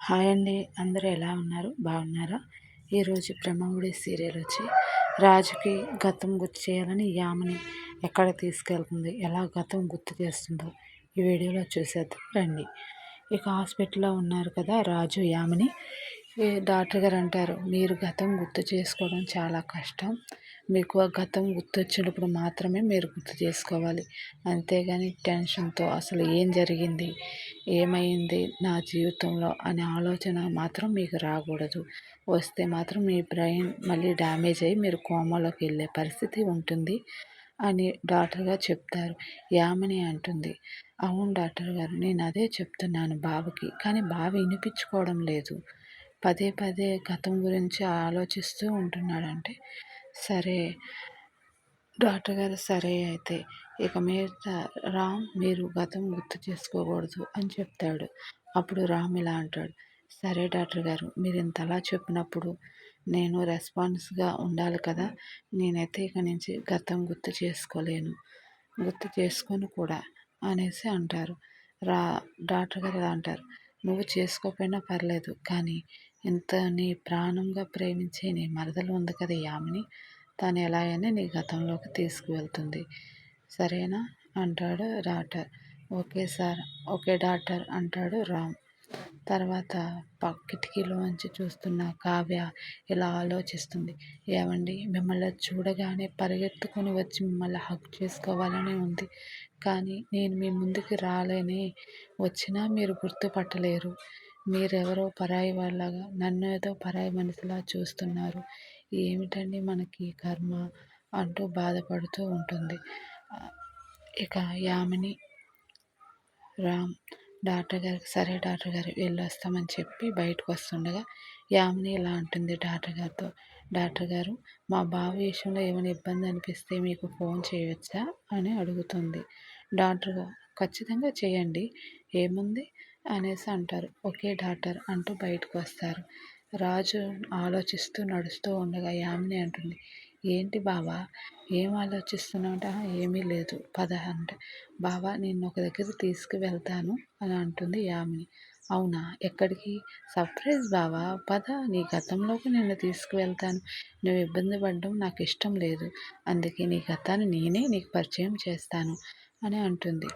Hi అండి. అందరూ ఎలా ఉన్నారు? బాగున్నారా? ఈరోజు బ్రహ్మముడి సీరియల్ వచ్చి రాజుకి గతం గుర్తు చేయాలని యామని ఎక్కడ తీసుకెళ్తుంది? ఎలా గతం గుర్తు చేస్తుందో ఈ వీడియోలో చూసేద్దాం రండి. ఇక హాస్పిటల్లో ఉన్నారు కదా రాజు యామని. డాక్టర్ గారు అంటారు మీరు గతం గుర్తు చేసుకోవడం చాలా కష్టం. మీకు ఆ గతం గుర్తొచ్చినప్పుడు మాత్రమే మీరు గుర్తు చేసుకోవాలి. అంతేగాని టెన్షన్తో అసలు ఏం జరిగింది? ఏమైంది నా జీవితంలో అనే ఆలోచన మాత్రం మీకు రాకూడదు. వస్తే మాత్రం మీ బ్రెయిన్ మళ్ళీ డ్యామేజ్ అయ్యి మీరు కోమాలోకి వెళ్ళే పరిస్థితి ఉంటుంది అని డాక్టర్ గారు చెప్తారు. యామని అంటుంది. అవును డాక్టర్ గారు నేను అదే చెప్తున్నాను బావకి కానీ బావ వినిపించుకోవడం లేదు. పదే పదే గతం గురించి ఆలోచిస్తూ ఉంటున్నాడంటే సరే. డాక్టర్ గారు సరే అయితే. ఇక మీద రామ్ మీరు గతం గుర్తు చేసుకోకూడదు అని చెప్తాడు. అప్పుడు రామ్ ఇలా అంటాడు. సరే డాక్టర్ గారు మీరు ఇంతలా చెప్పినప్పుడు నేను రెస్పాన్స్గా ఉండాలి కదా. నేనైతే ఇక నుంచి గతం గుర్తు చేసుకోలేను. గుర్తు చేసుకొని కూడా అనేసి అంటారు. రా డాక్టర్ గారు ఇలా అంటారు. నువ్వు చేసుకోకపోయినా పర్లేదు కానీ ఇంత నీ ప్రాణంగా ప్రేమించే నీ మరదలు ఉంది కదా యామిని తను ఎలా అయినా నీ గతంలోకి తీసుకువెళ్తుంది. సరేనా? అంటాడు doctor. Okay sir. Okay doctor అంటాడు రామ్. తర్వాత కిటికీలోంచి చూస్తున్న కావ్య ఇలా ఆలోచిస్తుంది. ఏమండి మిమ్మల్ని చూడగానే పరిగెత్తుకొని వచ్చి మిమ్మల్ని హక్ చేసుకోవాలని ఉంది. కానీ నేను మీ ముందుకు రాలేని. వచ్చినా మీరు గుర్తుపట్టలేరు. మీరెవరో పరాయి వాళ్ళగా నన్ను ఏదో పరాయి మనిషిలా చూస్తున్నారు. ఏమిటండి మనకి కర్మ అంటూ బాధపడుతూ ఉంటుంది. ఇక యామిని రామ్ డాక్టర్ గారికి సరే డాక్టర్ గారు వెళ్ళొస్తామని చెప్పి బయటకు వస్తుండగా యామిని ఇలా అంటుంది డాక్టర్ గారితో. డాక్టర్ గారు మా బావ విషయంలో ఏమైనా ఇబ్బంది అనిపిస్తే మీకు ఫోన్ చేయవచ్చా అని అడుగుతుంది. డాక్టర్ గారు ఖచ్చితంగా చేయండి. ఏముంది అనేసి అంటారు. ఓకే డాక్టర్ అంటూ బయటకు వస్తారు రాజు ఆలోచిస్తూ నడుస్తూ ఉండగా యామిని అంటుంది. ఏంటి బావా ఏం ఆలోచిస్తున్నావుట? ఏమీ లేదు. పద అంటే. బావా నేను ఒక దగ్గర తీసుకువెళ్తాను అని అంటుంది యామిని. అవునా? ఎక్కడికి? సర్ప్రైజ్ బావా. పద నీ గతంలోకి నిన్ను తీసుకువెళ్తాను. నువ్వు ఇబ్బంది పడడం నాకు ఇష్టం లేదు. అందుకే నీ గతాన్ని నేనే నీకు పరిచయం చేస్తాను అని అంటుంది.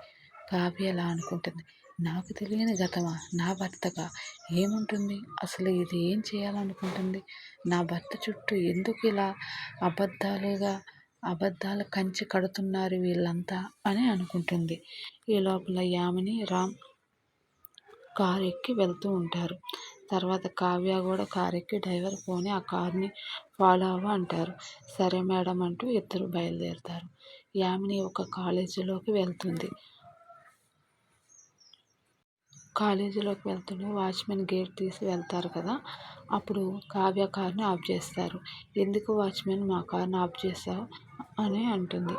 కావ్య ఎలా అనుకుంటుంది. నాకు తెలియని గతమా? నా భర్తగా? ఏముంటుంది? అసలు ఇది ఏం చేయాలనుకుంటుంది? నా భర్త చుట్టూ ఎందుకు ఇలా అబద్ధాలుగా అబద్ధాల కంచి కడుతున్నారు వీళ్ళంతా అని అనుకుంటుంది. ఈ లోపల యామిని రామ్ కారు ఎక్కి వెళ్తూ ఉంటారు. తర్వాత కావ్య కూడా కారు ఎక్కి డ్రైవర్ పోని ఆ కార్ని ఫాలో అవ్వ అంటారు. సరే మేడం అంటూ ఇద్దరు బయలుదేరుతారు. యామిని ఒక కాలేజీలోకి వెళ్తుంది. కాలేజీలోకి వెళ్తుంటే వాచ్మెన్ గేట్ తీసి వెళ్తారు కదా అప్పుడు కావ్య కార్ని ఆఫ్ చేస్తారు. ఎందుకు వాచ్మెన్ మా కార్ని ఆఫ్ చేసావు అని అంటుంది.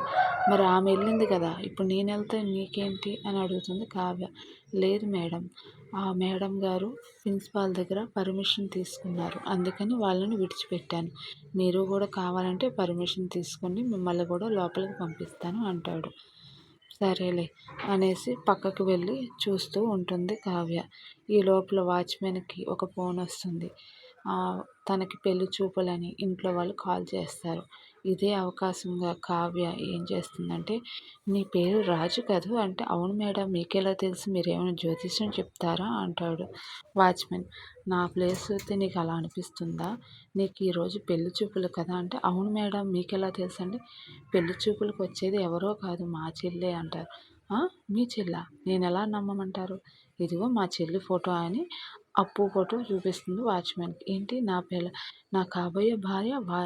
మరి ఆమె వెళ్ళింది కదా ఇప్పుడు నేను వెళ్తే నీకేంటి? అని అడుగుతుంది కావ్య. లేదు మేడం ఆ మేడం గారు ప్రిన్సిపాల్ దగ్గర పర్మిషన్ తీసుకున్నారు. అందుకని వాళ్ళని విడిచిపెట్టాను. మీరు కూడా కావాలంటే పర్మిషన్ తీసుకొని మిమ్మల్ని కూడా లోపలికి పంపిస్తాను అంటాడు. సరేలే అనేసి పక్కకు వెళ్ళి చూస్తూ ఉంటుంది కావ్య. ఈ లోపల వాచ్మెన్కి ఒక ఫోన్ వస్తుంది. తనకి పెళ్ళి చూపులని ఇంట్లో వాళ్ళు కాల్ చేస్తారు. ఇదే అవకాశంగా కావ్య ఏం చేస్తుందంటే నీ పేరు రాజు కదూ అంటే అవును మేడం మీకెలా తెలుసు? మీరు ఏమైనా జ్యోతిష్యం చెప్తారా? అంటాడు వాచ్మెన్. నా ప్లేస్ అయితే నీకు అలా అనిపిస్తుందా? నీకు ఈరోజు పెళ్ళి చూపులు కదా అంటే అవును మేడం మీకెలా తెలుసు అండి? పెళ్ళి చూపులకు వచ్చేది ఎవరో కాదు మా చెల్లె అంటారు. మీ చెల్ల? నేను ఎలా నమ్మమంటారు? ఇదిగో మా చెల్లి ఫోటో అని అప్పు ఫోటో చూపిస్తుంది వాచ్మెన్కి. ఏంటి నా పిల్ల నా కాబోయే భార్య వా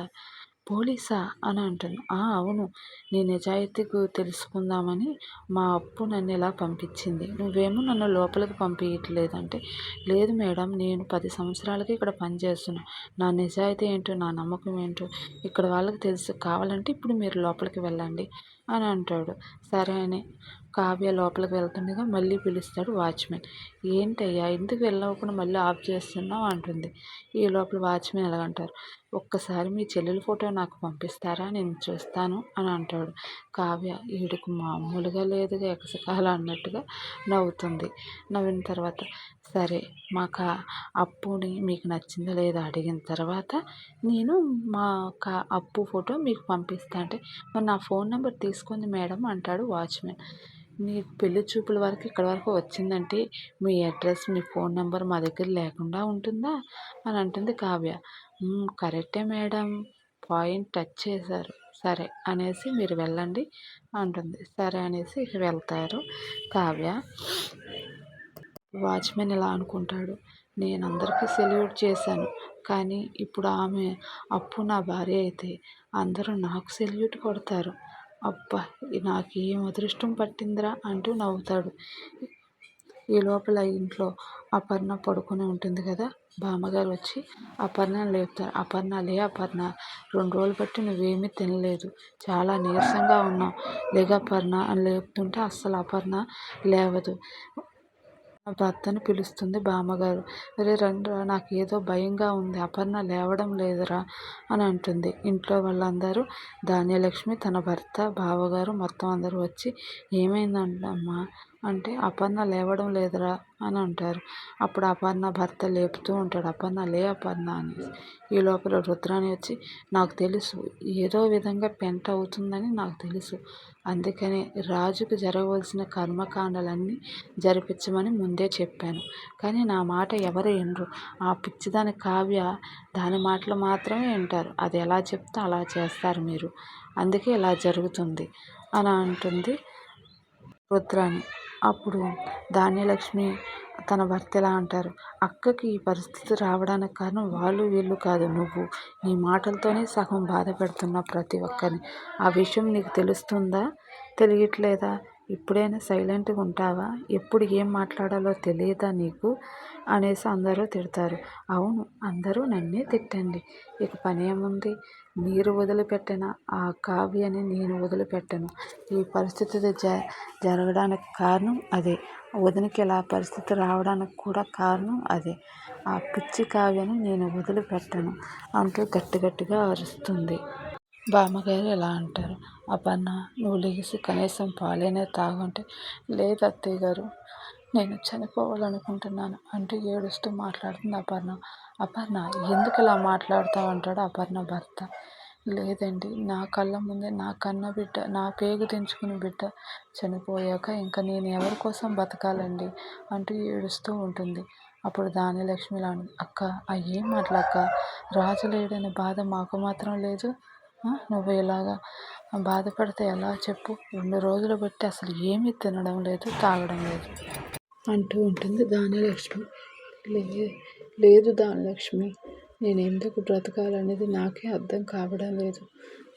పోలీసా? అని అంటుంది. అవును. నీ నిజాయితీకు తెలుసుకుందామని మా అప్పు నన్ను ఇలా పంపించింది. నువ్వేమో నన్ను లోపలికి పంపించట్లేదంటే లేదు మేడం నేను పది సంవత్సరాలకి ఇక్కడ పనిచేస్తున్నాను నా నిజాయితీ ఏంటో నా నమ్మకం ఏంటో ఇక్కడ వాళ్ళకి తెలుసు. కావాలంటే ఇప్పుడు మీరు లోపలికి వెళ్ళండి అని అంటాడు. సరే అని కావ్య లోపలికి వెళ్తుండగా మళ్ళీ పిలుస్తాడు వాచ్మెన్. ఏంటయ్యా ఎందుకు వెళ్ళకుండా మళ్ళీ ఆఫ్ చేస్తున్నావు? అంటుంది. ఈ లోపల వాచ్మెన్ ఎలాగంటారు? ఒక్కసారి మీ చెల్లెల ఫోటో నాకు పంపిస్తారా? నేను చూస్తాను అని అంటాడు. కావ్య ఈడుకు మామూలుగా లేదుగా ఎకసకాల అన్నట్టుగా నవ్వుతుంది. నవ్విన తర్వాత సరే మాకు అప్పుని మీకు నచ్చిందో లేదో అడిగిన తర్వాత నేను మా కా అప్పు ఫోటో మీకు పంపిస్తా అంటే మరి నా ఫోన్ నెంబర్ తీసుకుంది మేడం అంటాడు వాచ్మెన్. మీ పెళ్ళి చూపుల వరకు ఇక్కడ వరకు వచ్చిందంటే మీ అడ్రస్ మీ ఫోన్ నెంబర్ మా దగ్గర లేకుండా ఉంటుందా? అని అంటుంది కావ్య. కరెక్టే మేడం. పాయింట్ టచ్ చేశారు. సరే అనేసి మీరు వెళ్ళండి అంటుంది. సరే అనేసి వెళ్తారు కావ్య. వాచ్మెన్ ఇలా అనుకుంటాడు. నేను అందరికీ సెల్యూట్ చేశాను. కానీ ఇప్పుడు ఆమె అప్పు నా భార్య అయితే అందరూ నాకు సెల్యూట్ కొడతారు. అబ్బా నాకు ఏం అదృష్టం పట్టిందిరా అంటూ నవ్వుతాడు. ఈ లోపల ఇంట్లో అపర్ణ పడుకొని ఉంటుంది కదా. బామ్మగారు వచ్చి అపర్ణను లేపుతారు. అపర్ణ లే అపర్ణ రెండు రోజులు బట్టి నువ్వేమీ తినలేదు. చాలా నీరసంగా ఉన్నావు. లేక అపర్ణ అని లేపుతుంటే అస్సలు అపర్ణ లేవదు. భర్తను పిలుస్తుంది బామ్మగారు. అరే రండిరా నాకు ఏదో భయంగా ఉంది. అపర్ణ లేవడం లేదురా అని అంటుంది. ఇంట్లో వాళ్ళందరూ ధాన్యలక్ష్మి తన భర్త బావగారు మొత్తం అందరూ వచ్చి ఏమైందంటమ్మా అంటే అపర్ణ లేవడం లేదురా అని అంటారు. అప్పుడు అపర్ణ భర్త లేపుతూ ఉంటాడు. అపర్ణ లే అపర్ణ అని ఈ లోపల రుద్రాని వచ్చి నాకు తెలుసు ఏదో విధంగా పెంట అవుతుందని నాకు తెలుసు. అందుకనే రాజుకు జరగవలసిన కర్మకాండలన్నీ జరిపించమని ముందే చెప్పాను. కానీ నా మాట ఎవరు వినరు. ఆ పిచ్చిదాని కావ్య దాని మాటలు మాత్రమే వింటారు. అది ఎలా చెప్తే అలా చేస్తారు మీరు. అందుకే ఇలా జరుగుతుంది అని అంటుంది రుద్రాని అప్పుడు ధాన్యలక్ష్మి తన భర్త ఎలా అంటారు? అక్కకి ఈ పరిస్థితి రావడానికి కారణం వాళ్ళు వీళ్ళు కాదు నువ్వు. నీ మాటలతోనే సగం బాధ పెడుతున్నావు ప్రతి ఒక్కరిని. ఆ విషయం నీకు తెలుస్తుందా? తెలియట్లేదా? ఇప్పుడైనా సైలెంట్గా ఉంటావా? ఎప్పుడు ఏం మాట్లాడాలో తెలియదా నీకు? అనేసి అందరూ తిడతారు. అవును అందరూ నన్నే తిట్టండి. ఇక పనేముంది మీరు వదిలిపెట్టిన ఆ కావ్యని నేను వదిలిపెట్టను. ఈ పరిస్థితి జ జరగడానికి కారణం అదే. వదినకి ఇలా పరిస్థితి రావడానికి కూడా కారణం అదే. ఆ పిచ్చి కావ్యని నేను వదిలిపెట్టను అంటూ గట్టి గట్టిగా అరుస్తుంది. బామ్మగారు ఇలా అంటారు. అపర్ణ నువ్వు లేచి కనీసం పాలైనా తాగుంటే లేదు అత్తయ్య గారు. నేను చనిపోవాలనుకుంటున్నాను అంటూ ఏడుస్తూ మాట్లాడుతుంది అపర్ణ. అపర్ణ ఎందుకు ఇలా మాట్లాడుతావు అంటాడు అపర్ణ భర్త. లేదండి నా కళ్ళ ముందే నా కన్న బిడ్డ నా పేగు తెంచుకుని బిడ్డ చనిపోయాక ఇంకా నేను ఎవరి కోసం బతకాలండి అంటూ ఏడుస్తూ ఉంటుంది. అప్పుడు దాని దానిలక్ష్మిలా అక్క ఆ ఏం మాటలక్క రాజు లేడనే బాధ మాకు మాత్రం లేదు. నువ్వు ఇలాగా బాధపడితే ఎలా చెప్పు? రెండు రోజులు బట్టి అసలు ఏమీ తినడం లేదు తాగడం లేదు. అంటూ ఉంటుంది దానిలక్ష్మి లే లేదు దానిలక్ష్మి నేను ఎందుకు బ్రతకాలనేది నాకే అర్థం కావడం లేదు.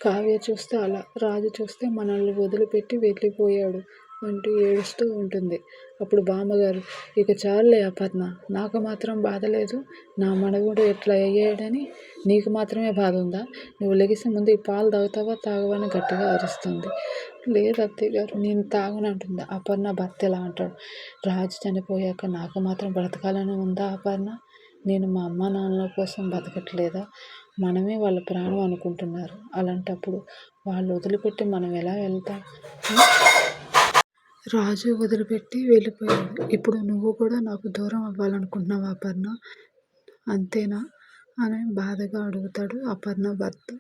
కావ్య చూస్తే అలా రాజు చూస్తే మనల్ని వదిలిపెట్టి వెళ్ళిపోయాడు. అంటూ ఏడుస్తూ ఉంటుంది. అప్పుడు బామ్మగారు ఇక చాలులే అపర్ణ నాకు మాత్రం బాధ లేదు. నా మనవుడు ఎట్లా అయ్యాడని నీకు మాత్రమే బాధ ఉందా? నువ్వు లెగిసి ముందు ఈ పాలు తాగుతావా తాగవని గట్టిగా అరుస్తుంది. లేదు అత్తయ్య గారు నేను తాగనంటుంది అపర్ణ భర్త ఎలా అంటాడు? రాజు చనిపోయాక నాకు మాత్రం బ్రతకాలని ఉందా అపర్ణ? నేను మా అమ్మ నాన్నల కోసం బతకట్లేదా? మనమే వాళ్ళ ప్రాణం అనుకుంటున్నారు. అలాంటప్పుడు వాళ్ళు వదిలిపెట్టి మనం ఎలా వెళ్తాం? రాజు వదిలిపెట్టి వెళ్ళిపోయాడు. ఇప్పుడు నువ్వు కూడా నాకు దూరం అవ్వాలనుకుంటున్నావా అపర్ణ? అంతేనా? అని బాధగా అడుగుతాడు అపర్ణ. భర్త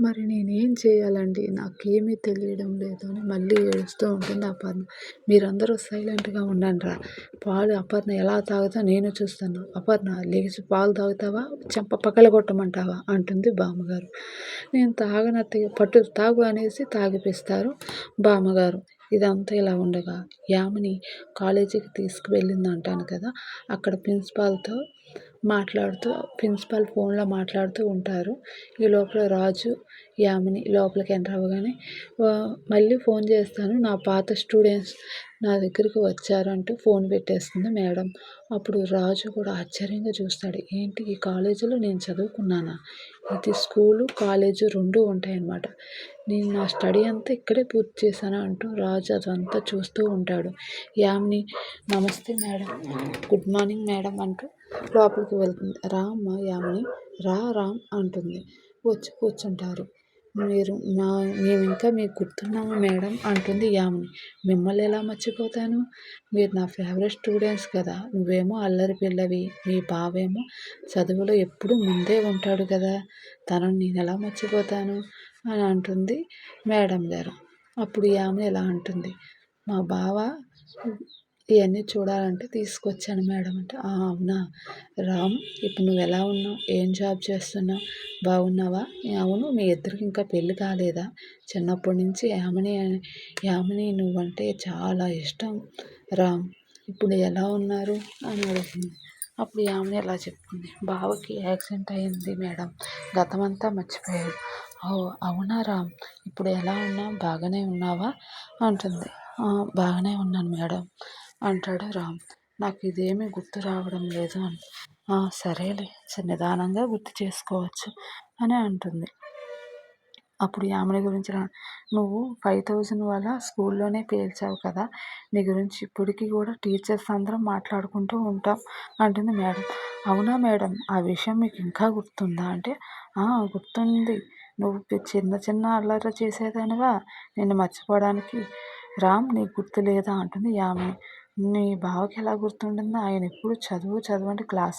మరి నేనేం చేయాలండి? నాకేమీ తెలియడం లేదు అని మళ్ళీ ఏడుస్తూ ఉంటుంది అపర్ణ. మీరందరూ సైలెంట్గా ఉండండి రా. పాలు అపర్ణ ఎలా తాగుతా నేను చూస్తాను. అపర్ణ లేచి పాలు తాగుతావా? చెంప పక్కల కొట్టమంటావా? అంటుంది బామ్మగారు. నేను తాగనత్తి పట్టు తాగు అనేసి తాగిపిస్తారు బామ్మగారు. ఇదంతా ఇలా ఉండగా యామిని కాలేజీకి తీసుకువెళ్ళింది అంటాను కదా అక్కడ ప్రిన్సిపాల్తో మాట్లాడుతూ ప్రిన్సిపాల్ ఫోన్లో మాట్లాడుతూ ఉంటారు. ఈ లోపల రాజు యామిని లోపలికి ఎంటర్ అవ్వగానే మళ్ళీ ఫోన్ చేస్తాను. నా పాత స్టూడెంట్స్ నా దగ్గరికి వచ్చారంటూ ఫోన్ పెట్టేస్తుంది మేడం. అప్పుడు రాజు కూడా ఆశ్చర్యంగా చూస్తాడు. ఏంటి ఈ కాలేజీలో నేను చదువుకున్నానా? ఇది స్కూలు కాలేజు రెండు ఉంటాయన్నమాట. నేను నా స్టడీ అంతా ఇక్కడే పూర్తి చేశాను? అంటూ రాజు అదంతా చూస్తూ ఉంటాడు. యామిని నమస్తే మేడం. గుడ్ మార్నింగ్ మేడం అంటూ లోపలికి వెళ్తుంది. రామ అమ్మ యామిని రా రామ్ అంటుంది. వచ్చి కూర్చుంటారు. మీరు మా మేము ఇంకా మీకు గుర్తున్నాము మేడం అంటుంది యామిని. మిమ్మల్ని ఎలా మర్చిపోతాను? మీరు నా ఫేవరెట్ స్టూడెంట్స్ కదా. నువ్వేమో అల్లరి పిల్లవి. మీ బావేమో చదువులో ఎప్పుడు ముందే ఉంటాడు కదా. తనను నేను ఎలా మర్చిపోతాను? అని అంటుంది మేడం గారు. అప్పుడు యామిని ఎలా అంటుంది? మా బావ ఇవన్నీ చూడాలంటే తీసుకొచ్చాను మేడం. అంటే అవునా? రామ్ ఇప్పుడు నువ్వు ఎలా ఉన్నావు? ఏం జాబ్ చేస్తున్నావు? బాగున్నావా? అవును మీ ఇద్దరికి ఇంకా పెళ్ళి కాలేదా? చిన్నప్పటి నుంచి యామిని యామిని నువ్వంటే చాలా ఇష్టం. రామ్ ఇప్పుడు ఎలా ఉన్నారు? అని అడుగుతుంది అప్పుడు యామిని ఎలా చెప్తుంది బావకి యాక్సిడెంట్ అయింది మేడం. గతమంతా మర్చిపోయాడు. ఓ అవునా రామ్? ఇప్పుడు ఎలా ఉన్నావు? బాగానే ఉన్నావా? అంటుంది. బాగానే ఉన్నాను మేడం. అంటాడు రామ్. నాకు ఇదేమీ గుర్తు రావడం లేదు అని. సరేలే నిదానంగా గుర్తు చేసుకోవచ్చు అని అంటుంది. అప్పుడు యామిని గురించి నువ్వు ఫైవ్ థౌజండ్ వల్ల స్కూల్లోనే పేల్చావు కదా నీ గురించి ఇప్పటికీ కూడా టీచర్స్ అందరం మాట్లాడుకుంటూ ఉంటాం అంటుంది మేడం. అవునా మేడం ఆ విషయం మీకు ఇంకా గుర్తుందా? అంటే గుర్తుంది. నువ్వు చిన్న చిన్న అల్లరి చేసేదానివా? నిన్ను మర్చిపోవడానికి. రామ్ నీకు గుర్తు లేదా? అంటుంది యామిని. నీ బావకి ఎలా గుర్తుంటుందో ఆయన ఎప్పుడు చదువు చదువు అంటే క్లాస్